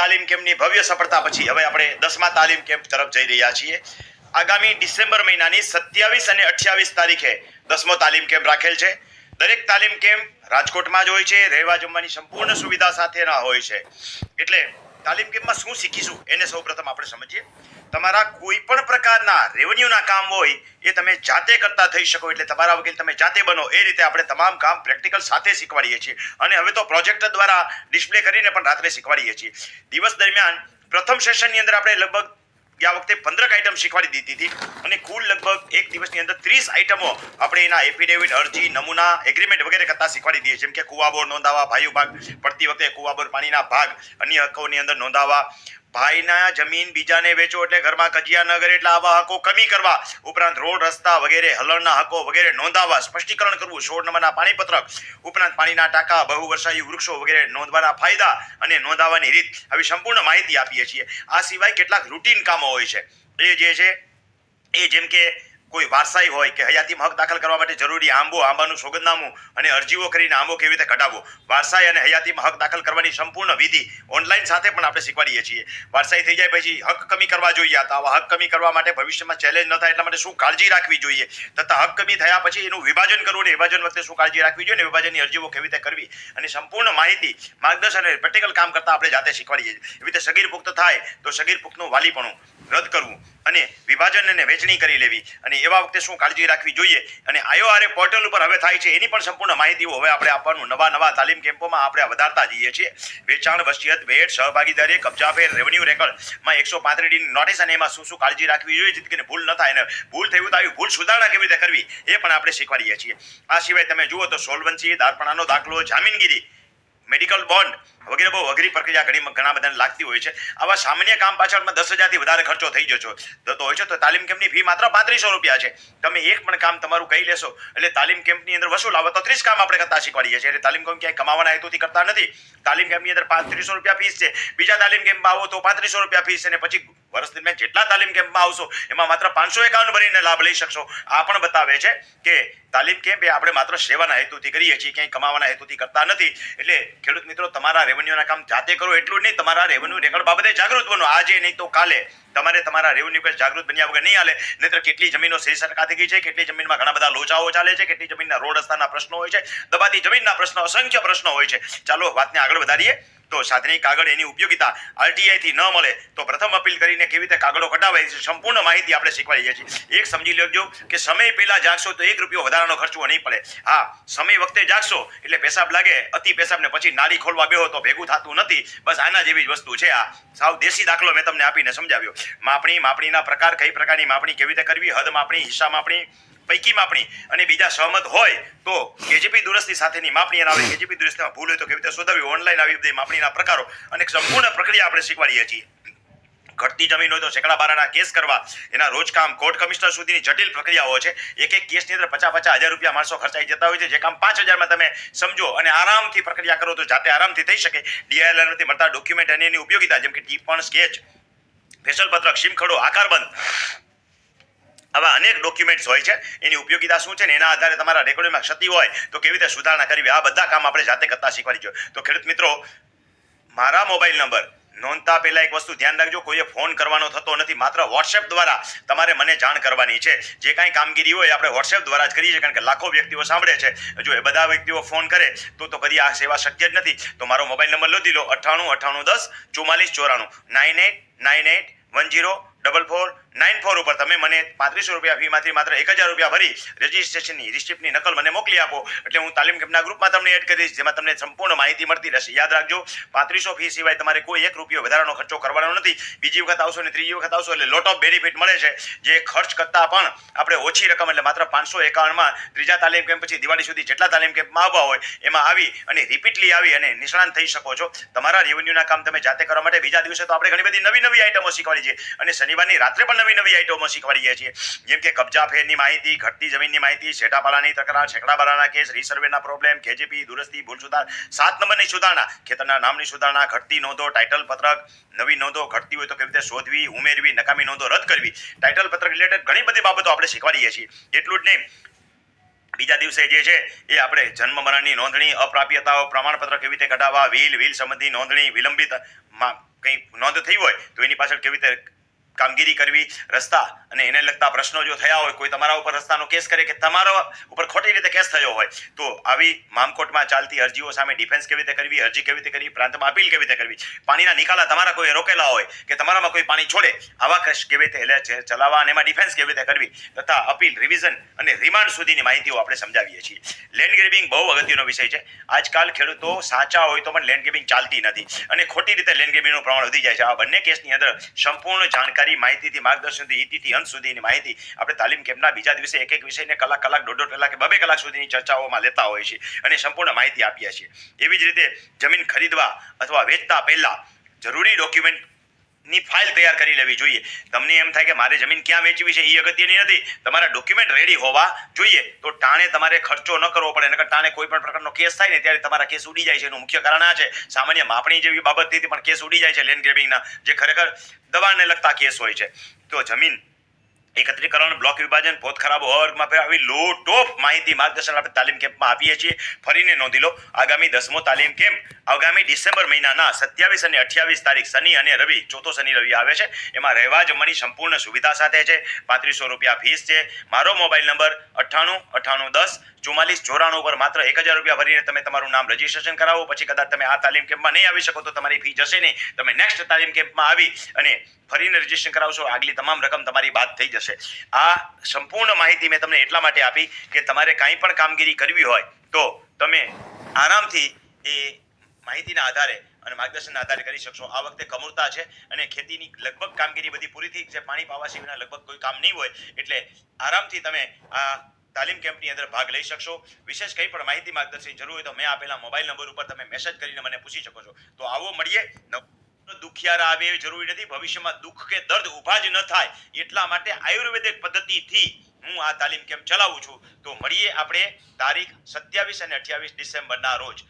તાલીમ કેમ્પની ભવ્ય સફળતા પછી હવે આપણે દસમા તાલીમ કેમ્પ તરફ જઈ રહ્યા છીએ. આગામી ડિસેમ્બર મહિનાની સત્યાવીસ અને અઠ્યાવીસ તારીખે દસમો તાલીમ કેમ્પ રાખેલ છે. દરેક તાલીમ કેમ્પ રાજકોટમાં જ હોય છે, રહેવા જમવાની સંપૂર્ણ સુવિધા સાથેના હોય છે. એટલે તાલીમ કેમ્પમાં શું શીખીશું એને સૌપ્રથમ આપણે સમજીએ. તમારા કોઈ પણ પ્રકારના રેવન્યુના કામ હોય, એ તમે જાતે કરતા થઈ શકો, એટલે તમારા વકીલ તમે જાતે બનો. એ રીતે આપણે તમામ કામ પ્રેક્ટિકલ સાથે શીખવાડીએ છીએ. અને હવે તો પ્રોજેક્ટર દ્વારા ડિસ્પ્લે કરીને પણ રાત્રે શીખવાડીએ છીએ. દિવસ દરમિયાન પ્રથમ સેશનની અંદર આપણે લગભગ ગયા વખતે પંદરક આઈટમ શીખવાડી દીધી હતી. અને કુલ લગભગ એક દિવસની અંદર ત્રીસ આઈટમો આપણે એના એફિડેવિટ અરજી, નમૂના એગ્રીમેન્ટ વગેરે કરતા શીખવાડી દઈએ. જેમ કે કુવાબોર નોંધાવા, ભાઈઓ ભાગ, પડતી વખતે કુવાબોર પાણીના ભાગ, અન્ય હકોની અંદર નોંધાવા ભાઈના જમીન બીજાને વેચો એટલે ઘરમાં કજિયા ન કરે એટલે આવા હકો કમી કરવા. ઉપરાંત રોડ, રસ્તા વગેરે, હલણના હકો વગેરે નોંધાવા, સ્પષ્ટીકરણ કરવું, સોળ નંબરના પાણીપત્રક. ઉપરાંત પાણીના ટાંકા, બહુવર્ષાયી વૃક્ષો વગેરે નોંધવાના ફાયદા અને નોંધાવવાની રીત. આવી સંપૂર્ણ માહિતી આપીએ છીએ. આ સિવાય કેટલાક રૂટીન કામો હોય છે. એ જે છે, એ જેમ કે કોઈ વારસાઈ હોય કે હયાતીમાં હક દાખલ કરવા માટે જરૂરી આંબો, આંબાનું સોગંદનામું અને અરજીઓ કરીને આંબો કેવી રીતે કઢાવવો? વારસાઈ અને હયાતીમાં હક દાખલ કરવાની સંપૂર્ણ વિધિ ઓનલાઈન સાથે પણ આપણે શીખવાડીએ છીએ. વારસાઈ થઈ જાય પછી હક કમી કરવા જોઈએ તો આવા હક કમી કરવા માટે ભવિષ્યમાં ચેલેન્જ ન થાય એટલા માટે શું કાળજી રાખવી જોઈએ? તથા હક કમી થયા પછી એનું વિભાજન કરવું ને વિભાજન વખતે શું કાળજી રાખવી જોઈએ ને વિભાજનની અરજીઓ કેવી રીતે કરવી? અને સંપૂર્ણ માહિતી, માર્ગદર્શન અને પ્રેક્ટિકલ કામ કરતા આપણે જાતે શીખવાડીએ છીએ. એવી રીતે સગીર પુખ્ત થાય તો સગીર પુખ્તનું વાલીપણું રદ કરવું અને વિભાજન અને વહેંચણી કરી લેવી અને એવા વખતે શું કાળજી રાખવી જોઈએ? અને આઈઓઆરએ પોર્ટલ ઉપર હવે થાય છે, એની પણ સંપૂર્ણ માહિતીઓ હવે આપણે આપવાનું નવા નવા તાલીમ કેમ્પોમાં આપણે વધારતા જઈએ છીએ. વેચાણ, વસિયત, ભેટ, સહભાગીદારી કબજાફેર રેવન્યુ રેકર્ડમાં એકસો પાંત્રીસની નોટિસ અને એમાં શું શું કાળજી રાખવી જોઈએ, જેથી કરીને ભૂલ ન થાય અને ભૂલ થયું તો આવી ભૂલ સુધારણા કેવી રીતે કરવી, એ પણ આપણે શીખવાડીએ છીએ. આ સિવાય તમે જુઓ તો સોલ્વન્સી દારપણાનો દાખલો, જામીનગીરી મેડિકલ બોન્ડ વગેરે બહુ અઘરી પ્રક્રિયા ઘણી ઘણા બધાને લાગતી હોય છે. આવા સામાન્ય કામ પાછળમાં દસ હજારથી વધારે ખર્ચો થઈ જશો થતો હોય છે, તો તાલીમ કેમ્પની ફી માત્ર પાંત્રીસો રૂપિયા છે. તમે એક પણ કામ તમારું કહી લેશો, એટલે તાલીમ કેમ્પની અંદર વસૂલ આવે તો ત્રીસ કામ આપણે કરતા શીખવાડીએ છીએ. એટલે તાલીમ કેમ્પ ક્યાંય કમાવાના હેતુથી કરતા નથી. તાલીમ કેમ્પની અંદર પાંત્રીસો રૂપિયા ફીસ છે. બીજા તાલીમ કેમ્પમાં આવો તો પાંત્રીસો રૂપિયા ફીસ છે અને પછી વર્ષ દરમિયાન જેટલા તાલીમ કેમ્પમાં આવશો, એમાં માત્ર પાંચસો એકાવન ભરીને લાભ લઈ શકશો. આ પણ બતાવે છે કે તાલીમ કેમ્પ એ આપણે માત્ર સેવાના હેતુથી કરીએ છીએ, ક્યાંય કમાવાના હેતુથી કરતા નથી. એટલે ખેડૂત મિત્રો, તમારા રેવન્યુના કામ જાતે કરો એટલું જ નહીં, તમારા રેવન્યુ રેકોર્ડ બાબતે જાગૃત બનો. આજે નહીં તો કાલે તમારે તમારા રેવન્યુ પર જાગૃત બન્યા વગર નહીં હાલે. નહીતર કેટલી જમીનો સહી સરકાર થઈ ગઈ છે, કેટલી જમીનમાં ઘણા બધા લોચાઓ ચાલે છે, કેટલી જમીનના રોડ રસ્તાના પ્રશ્નો હોય છે, દબાતી જમીનના પ્રશ્નો, અસંખ્ય પ્રશ્નો હોય છે. ચાલો વાતને આગળ વધારીએ. તો સાધની કાગળ એની ઉપયોગિતા આરટીઆઈ થી ન મળે તો પ્રથમ અપીલ કરીને કેવી રીતે કાગળો કઢાવાય છે સંપૂર્ણ માહિતી આપણે શીખવાડીએ છીએ. એક સમજી લેજો કે સમય પહેલા જાગશો તો એક રૂપિયો વધારાનો ખર્ચવો નહીં પડે. હા, સમય વખતે જાગશો એટલે પેશાબ લાગે, અતિ પેશાબ ને પછી નાળી ખોલવા બેહો તો ભેગું થતું નથી. બસ આના જેવી જ વસ્તુ છે આ. સાવ દેશી દાખલો મેં તમને આપીને સમજાવ્યો. માપણી, માપણીના પ્રકાર, કઈ પ્રકારની માપણી કેવી રીતે કરવી, હદ માપણી, હિસ્સા માપણી પૈકી માપણી અને બીજા સહમત હોય તો કેજીપી દુરસ્તી સાથેની માપણી અને કેજીપી દુરસ્તીમાં ભૂલ હોય તો કેવી રીતે શોધવી? ઓનલાઈન આવી બધી માપણીના પ્રકારો અને સંપૂર્ણ પ્રક્રિયા આપણે શીખવાડીએ છીએ. ઘટતી જમીન હોય તો સેકડા બારાના કેસ કરવા, એના રોજકામ કોર્ટ કમિશનર સુધીની જટિલ પ્રક્રિયાઓ છે. એક એક કેસની અંદર પચાસ પચાસ હજાર રૂપિયા માણસો ખર્ચાઈ જતા હોય છે, જે કામ પાંચ હજારમાં તમે સમજો અને આરામથી પ્રક્રિયા કરો તો જાતે આરામથી થઈ શકે. ડીઆઈએલઆરમાંથી મળતા ડોક્યુમેન્ટ અને એની ઉપયોગિતા, જેમ કે ટીપણ સ્કેચ ફેશલ પત્રક સીમખડો આકારબંધ આવા અનેક ડોક્યુમેન્ટ્સ હોય છે, એની ઉપયોગિતા શું છે ને એના આધારે તમારા રેકોર્ડિંગમાં ક્ષતિ હોય, તો કેવી રીતે સુધારણા કરવી? આ બધા કામ આપણે જાતે કરતા શીખવાની જોઈએ. તો ખેડૂત મિત્રો, મારા મોબાઈલ નંબર નોંધતા પહેલાં એક વસ્તુ ધ્યાન રાખજો, કોઈએ ફોન કરવાનો થતો નથી, માત્ર વોટ્સએપ દ્વારા તમારે મને જાણ કરવાની છે. જે કાંઈ કામગીરી હોય આપણે વોટ્સએપ દ્વારા જ કરીએ છીએ, કારણ કે લાખો વ્યક્તિઓ સાંભળે છે. જો એ બધા વ્યક્તિઓ ફોન કરે, તો તો કદી આ સેવા શક્ય જ નથી. તો મારો મોબાઈલ નંબર લોધી લો અઠ્ઠાણું અઠ્ઠાણું દસ, ચુમ્માલીસ, ચોરાણું nine eight nine eight one zero double four nine four ઉપર તમે મને પાંત્રીસો રૂપિયા ફીમાંથી માત્ર એક હજાર રૂપિયા ભરી રજિસ્ટ્રેશનની રિસિપ્ટની નકલ મને મોકલી આપો. એટલે હું તાલીમ કેમ્પના ગ્રુપમાં તમને એડ કરીશ જેમાં તમને સંપૂર્ણ માહિતી મળતી રહેશે. યાદ રાખજો, પાંત્રીસો ફી સિવાય તમારે કોઈ એક રૂપિયો વધારાનો ખર્ચો કરવાનો નથી. બીજી વખત આવશો ને ત્રીજી વખત આવશો એટલે લોટ ઓફ બેનિફિટ મળે છે. જે ખર્ચ કરતાં પણ આપણે ઓછી રકમ એટલે માત્ર પાંચસો એકાવનમાં ત્રીજા તાલીમ કેમ્પ પછી દિવાળી સુધી જેટલા તાલીમ કેમ્પમાં આવવા હોય, એમાં આવી અને રિપીટલી આવી અને નિષ્ણાંત થઈ શકો છો. તમારા રેવન્યુના કામ તમે જાતે કરવા માટે બીજા દિવસે તો આપણે ઘણી બધી નવી નવી આઈટમો શીખવાડી છે. અને શનિવારની રાત્રે પણ નવી નવી આઈટમો શીખવાડીએ છીએ. જેમ કે કબજા ફેરની માહિતી, ઘટતી જમીનની માહિતી શેટાપાલાની તકરાર, છેકડાબાલાના કેસ, રીસર્વેના પ્રોબ્લેમ, કેજીપી, દુરસ્તી, ભૂલ સુધાર, સાત નંબરની સુધારણા, ખેતરના નામની સુધારણા, ઘટતી નોંધો, ટાઇટલ પત્રક, નવી નોંધો, ઘટતી હોય તો કેવી રીતે શોધવી, ઉમેરવી, નકામી નોંધો રદ કરવી, ટાઇટલ પત્રક રિલેટેડ ઘણી બધી બાબતો આપણે શીખવાડીએ છીએ. એટલું જ નહીં, બીજા દિવસે જે છે, એ આપણે જન્મ મરણની નોંધણી, અપ્રાપ્યતાઓ, પ્રમાણપત્ર કેવી રીતે કઢાવવા, વીલ વીલ સંબંધી નોંધણી, વિલંબિત કંઈ નોંધ થઈ હોય તો એની પાછળ કેવી રીતે કામગીરી કરવી, રસ્તા અને એને લગતા પ્રશ્નો જો થયા હોય, કોઈ તમારા ઉપર રસ્તાનો કેસ કરે કે તમારા ઉપર ખોટી રીતે કેસ થયો હોય, તો આવી મામકોટમાં ચાલતી અરજીઓ સામે ડિફેન્સ કેવી રીતે કરવી, અરજી કેવી રીતે કરવી, પ્રાંતમાં અપીલ કેવી રીતે કરવી, પાણીના નિકાલા તમારા કોઈ રોકેલા હોય કે તમારામાં કોઈ પાણી છોડે, આવા કેસ કેવી રીતે એટલે ચલાવવા અને એમાં ડિફેન્સ કેવી રીતે કરવી, તથા અપીલ, રિવિઝન અને રિમાન્ડ સુધીની માહિતીઓ આપણે સમજાવીએ છીએ. લેન્ડ ગ્રેબિંગ બહુ અગત્યનો વિષય છે. આજકાલ ખેડૂતો સાચા હોય તો પણ લેન્ડ ગ્રેબિંગ ચાલતી નથી અને ખોટી રીતે લેન્ડ ગ્રેબિંગનું પ્રમાણ વધી જાય છે. આ બંને કેસની અંદર સંપૂર્ણ જાણકારી માહિતીથી, માર્ગદર્શનથી ઇતિથી અંત સુધીની માહિતી આપણે તાલીમ કેમ્પના બીજા દિવસે એક એક વિષયને કલાક કલાક, દોઢ દોઢ કલાક બબે કલાક સુધીની ચર્ચાઓમાં લેતા હોય છે અને સંપૂર્ણ માહિતી આપીએ છીએ. એવી જ રીતે જમીન ખરીદવા અથવા વેચતા પહેલા જરૂરી ડોક્યુમેન્ટ ની ફાઇલ તૈયાર કરી લેવી જોઈએ. તમને એમ થાય કે મારે જમીન ક્યાં વેચવી છે એ અગત્યની નથી. તમારા ડોક્યુમેન્ટ રેડી હોવા જોઈએ. તો ટાણે તમારે ખર્ચો ન કરવો પડે, નકર ટાણે કોઈ પણ પ્રકારનો કેસ થાય ને ત્યારે તમારા કેસ ઉડી જાય છે એનું મુખ્ય કારણ આ છે. સામાન્ય માપણી જેવી બાબતથી પણ કેસ ઉડી જાય છે લેન્ડ ગ્રેબિંગના જે ખરેખર દબાણને લગતા કેસ હોય છે. તો જમીન એકત્રીકરણ, બ્લોક વિભાજન પોત ખરાબ વર્ગમાં આવી લો ટોપ માહિતી માર્ગદર્શન આપણે તાલીમ કેમ્પમાં આપીએ છીએ. ફરીને નોંધી લો, આગામી દસમો તાલીમ કેમ્પ, આગામી ડિસેમ્બર મહિનાના સત્યાવીસ અને અઠ્યાવીસ તારીખ શનિ અને રવિ, ચોથો શનિ રવિ આવે છે. એમાં રહેવા જમવાની સંપૂર્ણ સુવિધા સાથે છે. પાંત્રીસો રૂપિયા ફીસ છે. મારો મોબાઈલ નંબર અઠ્ઠાણું અઠ્ઠાણું, દસ, ચુમ્માલીસ, ચોરાણું પર માત્ર એક હજાર રૂપિયા ભરીને તમે તમારું નામ રજીસ્ટ્રેશન કરાવો. પછી કદાચ તમે આ તાલીમ કેમ્પમાં નહીં આવી શકો તો તમારી ફી જશે નહીં. તમે નેક્સ્ટ તાલીમ કેમ્પમાં આવી અને ફરીને રજીસ્ટ્રેશન કરાવશો. આગલી તમામ રકમ તમારી બાદ થઈ જશે. આ સંપૂર્ણ માહિતી મેં તમને એટલા માટે આપી કે તમારે કાંઈ પણ કામગીરી કરવી હોય તો તમે આરામથી એ માહિતીના આધારે અને માર્ગદર્શનના આધારે કરી શકશો. આ વખતે કમુરતા છે અને ખેતીની લગભગ કામગીરી બધી પૂરી થઈ છે. પાણી પાવા સિવાયના લગભગ કોઈ કામ નહીં હોય એટલે આરામથી તમે આ તાલીમ કેમ્પની અંદર ભાગ લઈ શકશો. વિશેષ કંઈ પણ માહિતી માર્ગદર્શન જરૂર હોય તો મેં આપેલા મોબાઈલ નંબર ઉપર તમે મેસેજ કરીને મને પૂછી શકો છો. તો આવો મળીએ. દુખિયારા આવે એવી જરૂરી નથી. ભવિષ્યમાં દુઃખ કે દર્દ ઊભા જ ન થાય એટલા માટે આયુર્વેદિક પદ્ધતિથી હું આ તાલીમ કેમ ચલાવું છું? તો મળીએ આપણે તારીખ સત્યાવીસ અને અઠ્યાવીસ ડિસેમ્બરના રોજ.